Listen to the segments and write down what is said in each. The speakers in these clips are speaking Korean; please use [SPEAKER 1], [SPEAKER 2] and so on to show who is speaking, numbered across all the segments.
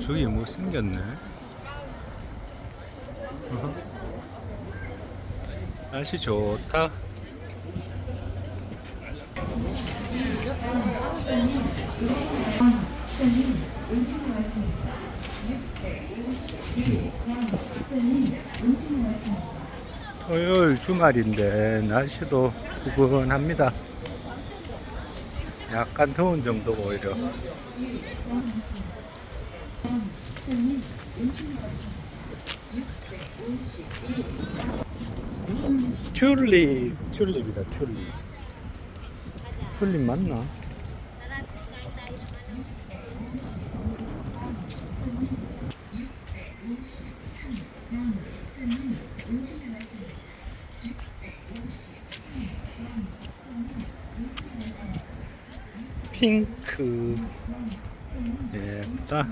[SPEAKER 1] 저기 뭐 생겼네. 날씨 좋다. 토요일 주말인데 날씨도 부근합니다. 약간 더운 정도고 오히려. 튤립, 튤립이다, 튤립. 튤립 맞나? 핑크. 예쁘다.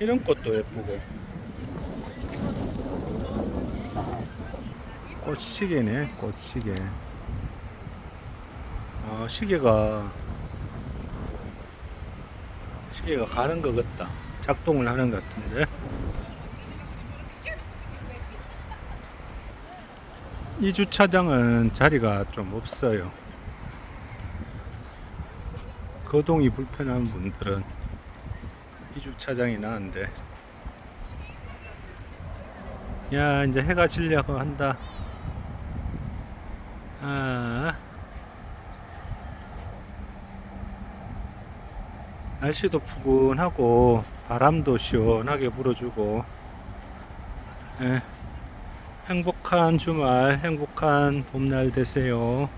[SPEAKER 1] 이런 꽃도 예쁘고. 꽃시계네, 꽃시계. 아, 시계가, 시계가 가는 것 같다. 작동을 하는 것 같은데. 이 주차장은 자리가 좀 없어요. 거동이 불편한 분들은 이 주차장이 나은데. 야, 이제 해가 지려고 한다. 아. 날씨도 푸근하고 바람도 시원하게 불어주고 예, 행복한 주말 행복한 봄날 되세요.